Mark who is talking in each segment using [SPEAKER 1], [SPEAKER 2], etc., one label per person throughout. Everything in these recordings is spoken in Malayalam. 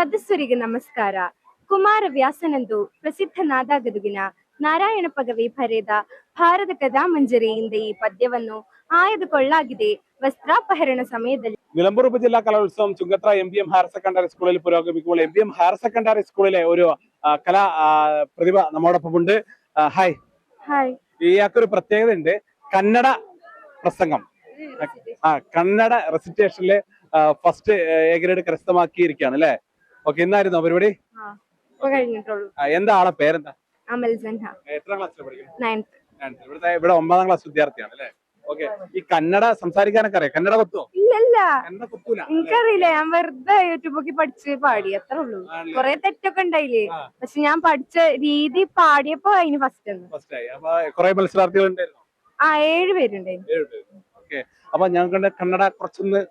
[SPEAKER 1] ಸದಸ್ಯರಿಗೆ ನಮಸ್ಕಾರ ಕುಮಾರವ್ಯಾಸನಂದು ಪ್ರಸಿದ್ಧ ನಾದಾಗದುಗಿನ ನಾರಾಯಣ ಪಗವಿ ಬರೆದ ಭಾರತ ಕಥಾಮಂಜರಿಯಿಂದ ಈ ಪದ್ಯವನ್ನು ಆಯ್ದುಕೊಳ್ಳಾಗಿದೆ ವಸ್ತ್ರಾಪಹರಣ ಸಮಯದಲ್ಲಿ
[SPEAKER 2] നിലമ്പൂർ ഉപജില്ലാ കലോത്സവം Chungathara M P M higher secondary സ്കൂളിൽ പുരോഗമിക്കുമ്പോൾ M P M higher secondary സ്കൂളിലെ ഒരു ആ, കലാ ആ, പ്രതിഭ നമ്മോടൊപ്പം ഉണ്ട് ആ, ഹായ്
[SPEAKER 1] ಹಾಯ್
[SPEAKER 2] ഇയാൾക്കൊരു പ്രത്യേകത ഉണ്ട് കന്നഡ പ്രസംഗം ആ കന്നഡ റെസിറ്റേഷനില് ഫസ്റ്റ് എ ഗ്രേഡ് കരസ്ഥമാക്കിയിരിക്കുകയാണ് അല്ലെ ഓക്കെ എന്തായിരുന്നു പരിപാടി? എന്താ ആളെ പേരെന്താ? എത്ര ക്ലാസ്സിൽ പഠിക്കുന്നു
[SPEAKER 1] നയൻത്.
[SPEAKER 2] Ninth. ഇവിടുത്തെ ഇവിടെ ഒമ്പതാം ക്ലാസ് വിദ്യാർത്ഥിയാണ് അല്ലേ? ഓക്കെ ഈ കന്നഡ സംസാരിക്കാനൊക്കെ അറിയാം? കന്നഡ കൊത്തോ?
[SPEAKER 1] ഇല്ലല്ല. എനിക്കറിയില്ല ഞാൻ വെറുതെ യൂട്യൂബ് നോക്കി പഠിച്ച് പാടി അത്ര ഉള്ളൂ? കൊറേ തെറ്റൊക്കെ ഉണ്ടായില്ലേ? പക്ഷെ ഞാൻ പഠിച്ച രീതി പാടിയപ്പോ അതിന് ഫസ്റ്റ്
[SPEAKER 2] ഫസ്റ്റ് ആയി അപ്പൊ കുറെ മത്സരാർത്ഥികൾ ഉണ്ടായിരുന്നു?
[SPEAKER 1] ആ ഏഴ് പേരുണ്ടായിരുന്നു.
[SPEAKER 2] അപ്പൊ ഞങ്ങൾക്ക് കന്നഡ കുറച്ചൊന്ന്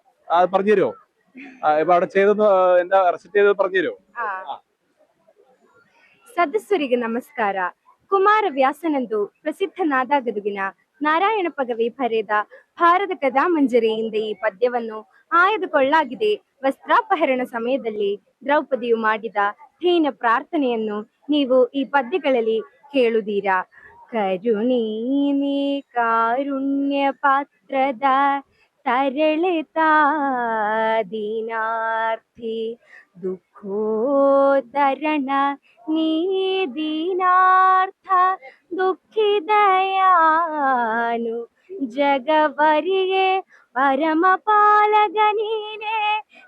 [SPEAKER 2] പറഞ്ഞു തരുമോ ഇപ്പൊ അവിടെ ചെയ്തെന്ന് ആ, എന്താ റെസിറ്റ് ചെയ്തത് പറഞ്ഞു തരുമോ
[SPEAKER 1] ಆ. ಸದಸ್ಯರಿಗೆ ನಮಸ್ಕಾರ ಕುಮಾರವ್ಯಾಸನಂದು ಪ್ರಸಿದ್ಧ ನಾದಾಗದುಗಿನ ನಾರಾಯಣ ಪಗವಿ ಬರೆದ ಭಾರತ ಕಥಾಮಂಜರಿಯಿಂದ ಈ ಪದ್ಯವನ್ನು ಆಯ್ದುಕೊಳ್ಳಾಗಿದೆ ವಸ್ತ್ರಾಪಹರಣ ಸಮಯದಲ್ಲಿ ದ್ರೌಪದಿಯು ಮಾಡಿದ ಹೀನ ಪ್ರಾರ್ಥನೆಯನ್ನು ನೀವು ಈ ಪದ್ಯಗಳಲ್ಲಿ ಕೇಳುತ್ತೀರಾ ಕರುಣೀನಿ ಕಾರುಣ್ಯ ಪಾತ್ರದ തരളിതാദിനാർത്ഥി ദുഃഖോദരണ നീദിനാർത്ഥ ദുഃഖിതയാനു ജഗവരിയെ പരമപാലകനീനെ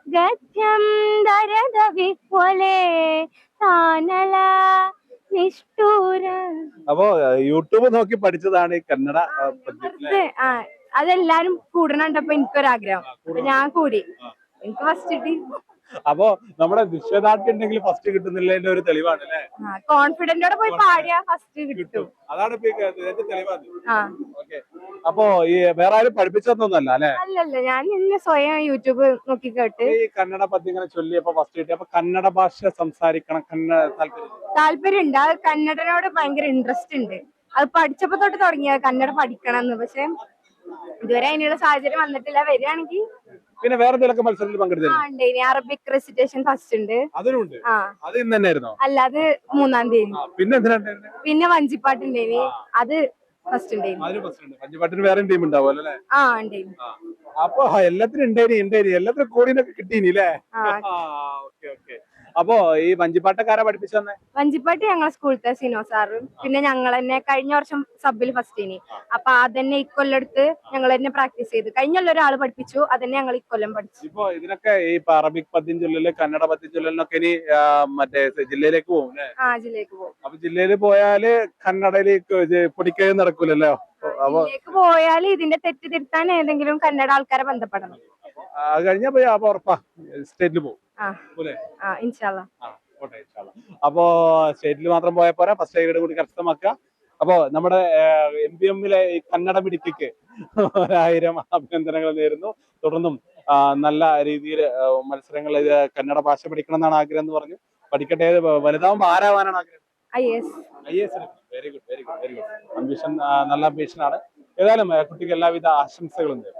[SPEAKER 1] ഗദ്യം ദരദ വിഹ്വലേ താനല നിഷ്ഠൂര.
[SPEAKER 2] അപ്പോ യൂട്യൂബ് നോക്കി പഠിച്ചതാണ് ഈ കന്നഡ
[SPEAKER 1] അതെല്ലാരും കൂടണുണ്ടപ്പോ എനിക്കൊരാഗ്രഹം. അപ്പൊ ഞാൻ കൂടി. എനിക്ക് ഫസ്റ്റ് കിട്ടി.
[SPEAKER 2] അപ്പോ നമ്മുടെ നിശ്ചയദാർഢ്യം ഉണ്ടെങ്കിൽ ഫസ്റ്റ് കിട്ടുന്നില്ലതിന്റെ ഒരു തെളിവാണ് അല്ലെ?
[SPEAKER 1] കോൺഫിഡന്റോടെ പോയി പാടിയാ ഫസ്റ്റ് കിട്ടും.
[SPEAKER 2] അതാണ് തെളിവാണ് അപ്പോ ഈ വേറെ ആരും പഠിപ്പിച്ചതൊന്നല്ല അല്ലെ?
[SPEAKER 1] അല്ലല്ല ഞാൻ ഇന്ന് സ്വയം യൂട്യൂബ് നോക്കി കേട്ട്.
[SPEAKER 2] ഈ കന്നഡ പദ്യം ഇങ്ങനെ ചൊല്ലിയപ്പോ ഫസ്റ്റ് കിട്ടി. അപ്പൊ കന്നഡ ഭാഷ സംസാരിക്കണം കന്നഡ താല്പര്യം.
[SPEAKER 1] താല്പര്യം ഉണ്ട് അത് കന്നഡനോട് ഭയങ്കര ഇൻട്രസ്റ്റ് ഉണ്ട്. അത് പഠിച്ചപ്പോ തൊട്ട് തുടങ്ങിയ കന്നഡ പഠിക്കണം എന്ന് പക്ഷെ ഇതുവരെ അതിനുള്ള സാഹചര്യം വന്നിട്ടില്ല. വരികയാണെങ്കിൽ
[SPEAKER 2] പിന്നെ വേറെ എന്തെങ്കിലും മത്സരത്തിൽ പങ്കെടുത്തിരുന്നു?
[SPEAKER 1] ഇനി അറബിക് റെസിറ്റേഷൻ ഫസ്റ്റ് ഉണ്ട്.
[SPEAKER 2] അതിനുണ്ട്
[SPEAKER 1] ആ.
[SPEAKER 2] അത് ഇന്ന് തന്നെയായിരുന്നോ?
[SPEAKER 1] അല്ല അത് മൂന്നാം തീയതി.
[SPEAKER 2] പിന്നെ ഉണ്ടായിരുന്നെ?
[SPEAKER 1] പിന്നെ വഞ്ചിപ്പാട്ടിന്റെ അത് ഫസ്റ്റ് ഉണ്ടായിരുന്നു
[SPEAKER 2] ഉണ്ട്. വേറെ ടീം ഉണ്ടാവുമല്ലോ
[SPEAKER 1] ആ ഉണ്ടായിരുന്നു
[SPEAKER 2] അപ്പൊ എല്ലാത്തിനും ഉണ്ടായിനി എല്ലാത്തിനും കോടിനൊക്കെ കിട്ടീനി അല്ലേ ഓക്കെ ഓക്കെ. അപ്പോ ഈ വഞ്ചിപ്പാട്ടക്കാരെ പഠിപ്പിച്ചു തന്നെ?
[SPEAKER 1] വഞ്ചിപ്പാട്ട് ഞങ്ങളെ സ്കൂളത്തെ സിനോ സാറും. പിന്നെ ഞങ്ങൾ തന്നെ കഴിഞ്ഞ വർഷം സബിൽ ഫസ്റ്റ് ഇനി. അപ്പൊ അതന്നെ ഇക്കൊല്ലെടുത്ത് ഞങ്ങൾ തന്നെ പ്രാക്ടീസ് ചെയ്തു. കഴിഞ്ഞ ഒരാൾ പഠിപ്പിച്ചു. അതന്നെ ഞങ്ങൾ ഇക്കൊല്ലം പഠിച്ചു.
[SPEAKER 2] ഇപ്പൊ ഇതിനൊക്കെ ഈ അറബിക് പദ്യം ചൊല്ലല് കന്നഡ പദ്യം ചൊല്ലലിനൊക്കെ ഇനി മറ്റേ ജില്ലയിലേക്ക് പോകും
[SPEAKER 1] ആ ജില്ലയിലേക്ക് പോകും.
[SPEAKER 2] അപ്പൊ ജില്ലയിൽ പോയാൽ കന്നഡയിലേക്ക് പൊടിക്കഴി നടക്കൂലല്ലോ?
[SPEAKER 1] ജില്ലയിലേക്ക് പോയാൽ ഇതിന്റെ തെറ്റ് തിരുത്താൻ ഏതെങ്കിലും കന്നഡ ആൾക്കാരെ ബന്ധപ്പെടണം.
[SPEAKER 2] കഴിഞ്ഞാ പോയി അപ്പൊ ഉറപ്പാ സ്റ്റേറ്റിൽ പോകും. അപ്പോ സ്റ്റേറ്റിൽ മാത്രം പോയാൽ പോരാ ഫസ്റ്റ് എയ്ഡ് കൂടി കരസ്ഥമാക്കുക. അപ്പോ നമ്മുടെ എം പി എമ്മിലെ ഈ കന്നഡ മിടുക്കിക്ക് ഒരായിരം അഭിനന്ദനങ്ങൾ നേരുന്നു. തുടർന്നും നല്ല രീതിയിൽ മത്സരങ്ങൾ ഇത് കന്നഡ ഭാഷ പഠിക്കണം എന്നാണ് ആഗ്രഹം എന്ന് പറഞ്ഞു. പഠിക്കട്ടെ വലുതാവുമ്പോ ആരാവാനാണ് ആഗ്രഹം? Very good very good very good ambition നല്ല അംബിഷൻ ആണ്. ഏതായാലും കുട്ടിക്ക് എല്ലാവിധ ആശംസകളും നേരുന്നു.